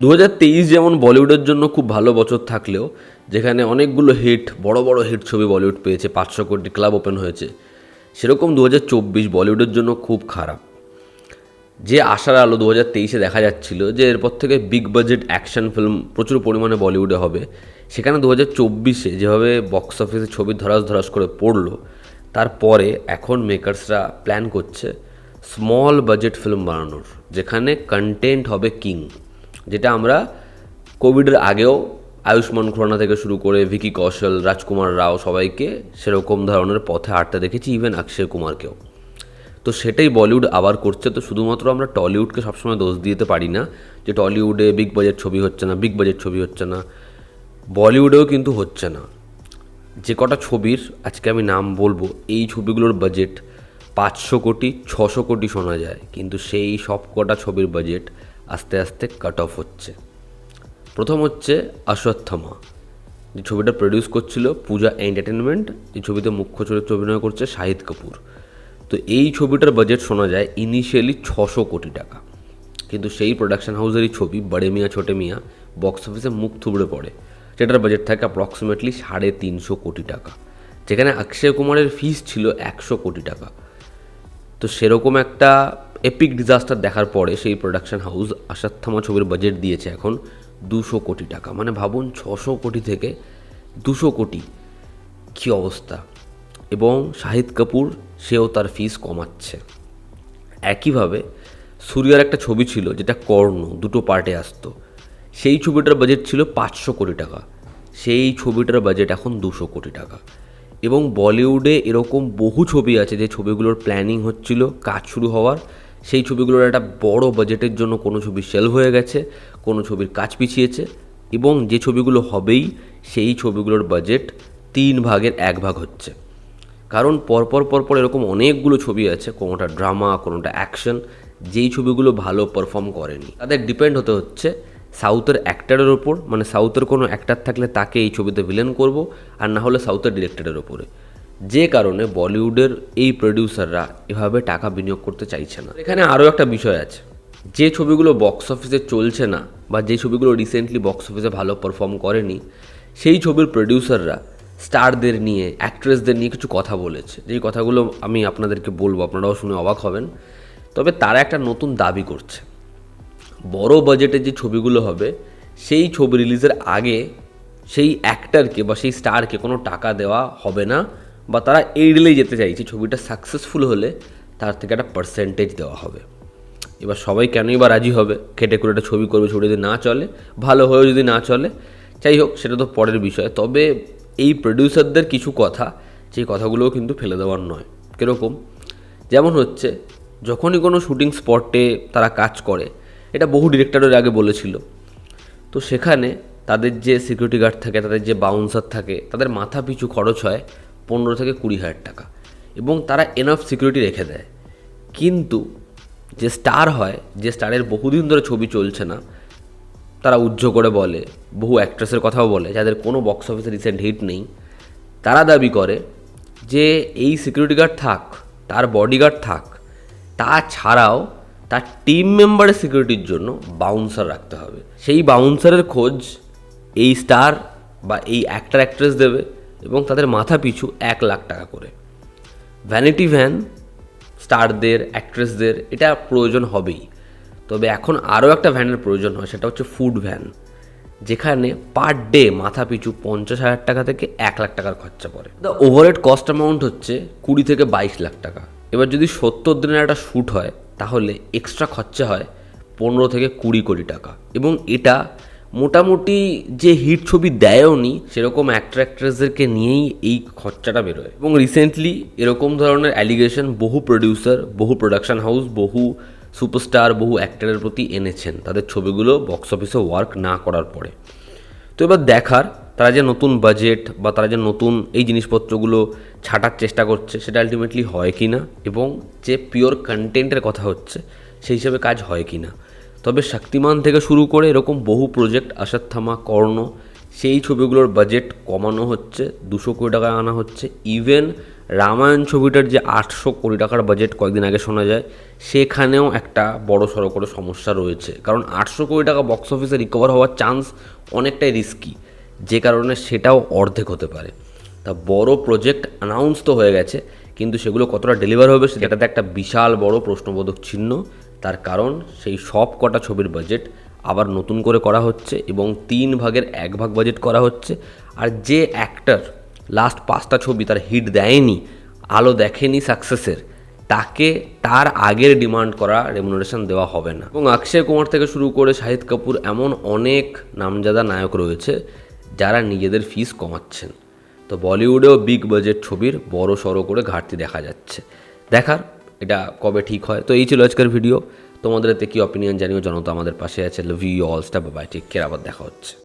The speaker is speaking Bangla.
দু হাজার তেইশ যেমন বলিউডের জন্য খুব ভালো বছর থাকলেও, যেখানে অনেকগুলো হিট, বড় বড় হিট ছবি বলিউড পেয়েছে, পাঁচশো কোটি ক্লাব ওপেন হয়েছে, সেরকম দু হাজার চব্বিশ বলিউডের জন্য খুব খারাপ। যে আশার আলো দু হাজার তেইশে দেখা যাচ্ছিল, যে এরপর থেকে বিগ বাজেট অ্যাকশন ফিল্ম প্রচুর পরিমাণে বলিউডে হবে, সেখানে দু হাজার চব্বিশে যেভাবে বক্স অফিসে ছবি ধরাস ধরাস করে পড়ল, তারপরে এখন মেকার্সরা প্ল্যান করছে স্মল বাজেট ফিল্ম বানানোর, যেখানে কন্টেন্ট হবে কিং যেটা আমরা কোভিডের আগেও আয়ুষ্মান খুরানা থেকে শুরু করে ভিকি কৌশল, রাজকুমার রাও সবাইকে সেরকম ধরনের পথে হাঁটতে দেখেছি ইভেন অক্ষয় কুমারকেও। তো সেটাই বলিউড আবার করছে, তো শুধুমাত্র আমরা টলিউডকে সবসময় দোষ দিতে পারি না যে টলিউডে বিগ বাজেট ছবি হচ্ছে না বিগ বাজেট ছবি হচ্ছে না, বলিউডেও কিন্তু হচ্ছে না। যে কটা ছবির, আজকে আমি নাম বলব, এই ছবিগুলোর বাজেট পাঁচশো কোটি, ছশো কোটি শোনা যায়, কিন্তু সেই সব কটা ছবির বাজেট আস্তে আস্তে কাট অফ হচ্ছে। প্রথম হচ্ছে অশ্বত্থমা যে ছবিটা প্রডিউস করছিল পূজা এন্টারটেনমেন্ট এই ছবিতে মুখ্য চরিত্রে অভিনয় করছে শাহিদ কাপুর। তো এই ছবিটার বাজেট শোনা যায় ইনিশিয়ালি ছশো কোটি টাকা। কিন্তু সেই প্রোডাকশন হাউসেরই ছবি বড়ে মিয়া, ছোটে মিয়া বক্স অফিসে মুখ থুবড়ে পড়ে। যেটার বাজেট থাকে অ্যাপ্রক্সিমেটলি সাড়ে তিনশো কোটি টাকা। যেখানে অক্ষয় কুমারের ফিস ছিল একশো কোটি টাকা। তো সেরকম একটা এপিক ডিজাস্টার দেখার পরে সেই প্রোডাকশন হাউস আসাত্থামা ছবির বাজেট দিয়েছে এখন দুশো কোটি টাকা। মানে ভাবুন, ছশো কোটি থেকে দুশো কোটি। কী অবস্থা? এবং শাহিদ কাপুর, সেও তার ফিস কমাচ্ছে। একইভাবে সূর্যার একটা ছবি ছিল, যেটা কর্ণ, দুটো পার্টে আসতো। সেই ছবিটার বাজেট ছিল পাঁচশো কোটি টাকা। সেই ছবিটার বাজেট এখন দুশো কোটি টাকা। এবং বলিউডে এরকম বহু ছবি আছে যে ছবিগুলোর প্ল্যানিং হচ্ছিল, কাজ শুরু হওয়ার। সেই ছবিগুলোর একটা বড় বাজেটের জন্য কোনো ছবি সেল হয়ে গেছে, কোনো ছবির কাজ পিছিয়েছে এবং যে ছবিগুলো হবেই সেই ছবিগুলোর বাজেট তিন ভাগের এক ভাগ হচ্ছে। কারণ পরপর পরপর এরকম অনেকগুলো ছবি আছে, কোনোটা ড্রামা কোনোটা অ্যাকশন যেই ছবিগুলো ভালো পারফর্ম করেনি। তাদের ডিপেন্ড হতে হচ্ছে সাউথের অ্যাক্টারের ওপর মানে সাউথের কোনো অ্যাক্টার থাকলে তাকে এই ছবিতে ভিলেন করব আর না হলে সাউথের ডিরেক্টরের ওপরে। যে কারণে বলিউডের এই প্রডিউসাররা এভাবে টাকা বিনিয়োগ করতে চাইছে না। এখানে আরও একটা বিষয় আছে। যে ছবিগুলো বক্স অফিসে চলছে না বা যে ছবিগুলো রিসেন্টলি বক্স অফিসে ভালো পারফর্ম করেনি, সেই ছবির প্রডিউসাররা স্টারদের নিয়ে অ্যাক্ট্রেসদের নিয়ে কিছু কথা বলেছে। যেই কথাগুলো আমি আপনাদেরকে বলব, আপনারাও শুনে অবাক হবেন। তবে তারা একটা নতুন দাবি করছে। বড় বাজেটে যে ছবিগুলো হবে, সেই ছবি রিলিজের আগে সেই অ্যাক্টারকে বা সেই স্টারকে কোনো টাকা দেওয়া হবে না। বা তারা এড়িলেই যেতে চাইছে, ছবিটা সাকসেসফুল হলে তার থেকে একটা পার্সেন্টেজ দেওয়া হবে। এবার সবাই কেনই বা রাজি হবে? খেটে করে একটা ছবি করবে, ছবি যদি না চলে, ভালো হয়েও যদি না চলে, যাই হোক, সেটা তো পরের বিষয়। তবে এই প্রডিউসারদের কিছু কথা, যে কথাগুলোও কিন্তু ফেলে দেওয়ার নয়। কীরকম? যেমন হচ্ছে, যখনই কোনো শুটিং স্পটে তারা কাজ করে, এটা বহু ডিরেক্টরের আগে বলেছিল। তো সেখানে তাদের যে সিকিউরিটি গার্ড থাকে, তাদের যে বাউন্সার থাকে, তাদের মাথা পিছু খরচ হয় পনেরো থেকে কুড়ি হাজার টাকা। এবং তারা এনাফ সিকিউরিটি রেখে দেয়। কিন্তু যে স্টার হয়, যে স্টারের বহুদিন ধরে ছবি চলছে না, তারা উজ্জ্ব করে বলে, বহু অ্যাক্ট্রেসের কথাও বলে, যাদের কোনো বক্স অফিসে রিসেন্ট হিট নেই, তারা দাবি করে যে এই সিকিউরিটি গার্ড থাক, তার বডিগার্ড থাক তাছাড়াও তার টিম মেম্বারের সিকিউরিটির জন্য বাউন্সার রাখতে হবে। সেই বাউন্সারের খোঁজ এই স্টার বা এই অ্যাক্টার অ্যাক্ট্রেস দেবে। এবং তাদের মাথা পিছু এক লাখ টাকা করে। ভ্যানিটি ভ্যান স্টারদের অ্যাক্ট্রেসদের এটা প্রয়োজন হবেই। তবে এখন আরও একটা ভ্যানের প্রয়োজন হয়, সেটা হচ্ছে ফুড ভ্যান যেখানে পার ডে মাথা পিছু পঞ্চাশ হাজার টাকা থেকে এক লাখ টাকার খরচা পড়ে। দ্য ওভারহেড কস্ট অ্যামাউন্ট হচ্ছে কুড়ি থেকে বাইশ লাখ টাকা। এবার যদি সত্তর দিনের একটা শ্যুট হয়, তাহলে এক্সট্রা খরচা হয় পনেরো থেকে কুড়ি কোটি টাকা। এবং এটা মোটামুটি যে হিট ছবি দেয়ও নি সেরকম অ্যাক্টর অ্যাক্ট্রেসদেরকে নিয়েই এই খরচাটা বেরোয়। এবং রিসেন্টলি এরকম ধরনের অ্যালিগেশন বহু প্রডিউসার বহু প্রোডাকশন হাউস বহু সুপারস্টার বহু অ্যাক্টরের প্রতি এনেছেন। তাদের ছবিগুলো বক্স অফিসে ওয়ার্ক না করার পরে। তো এবার দেখার, তারা যে নতুন বাজেট বা তারা যে নতুন এই জিনিসপত্রগুলো ছাটার চেষ্টা করছে, সেটা আলটিমেটলি হয় কি না এবং যে পিওর কন্টেন্টের কথা হচ্ছে, সেই হিসাবে কাজ হয় কি না তবে শক্তিমান থেকে শুরু করে এরকম বহু প্রজেক্ট আসার কর্ণ, সেই ছবিগুলোর বাজেট কমানো হচ্ছে, দুশো কোটি টাকা আনা হচ্ছে। ইভেন রামায়ণ ছবিটার যে আটশো কোটি টাকার বাজেট কয়েকদিন আগে শোনা যায়, সেখানেও একটা বড় সড়ো করে সমস্যা রয়েছে। কারণ আটশো কোটি টাকা বক্স অফিসে রিকভার হওয়ার চান্স অনেকটাই রিস্কি যে কারণে সেটাও অর্ধেক হতে পারে। তা বড় প্রজেক্ট অ্যানাউন্স তো হয়ে গেছে, কিন্তু সেগুলো কতটা ডেলিভার হবে, সেটাতে একটা বিশাল বড় প্রশ্নবোধক চিহ্ন তার কারণ সেই সব কটা ছবির বাজেট আবার নতুন করে করা হচ্ছে এবং তিন ভাগের এক ভাগ বাজেট করা হচ্ছে। আর যে অ্যাক্টার লাস্ট পাঁচটা ছবি তার হিট দেয়নি, আলো দেখেনি সাকসেসের তাকে তার আগের ডিমান্ড করা রেমুনারেশন দেওয়া হবে না। এবং অক্ষয় কুমার থেকে শুরু করে শাহিদ কাপুর এমন অনেক নামজাদা নায়ক রয়েছে যারা নিজেদের ফিস কমাচ্ছেন। তো বলিউডেও বিগ বাজেট ছবির বড় সড়ো করে ঘাটতি দেখা যাচ্ছে। দেখার এটা কবে ঠিক হয়? তো এই ছিল আজকের ভিডিও তোমাদের এতে কী অপিনিয়ন জানিও জনতা আমাদের পাশে আছে। লাভ ইউ বা স্টাপ বাই টেক কেয়ার আবার দেখা হচ্ছে।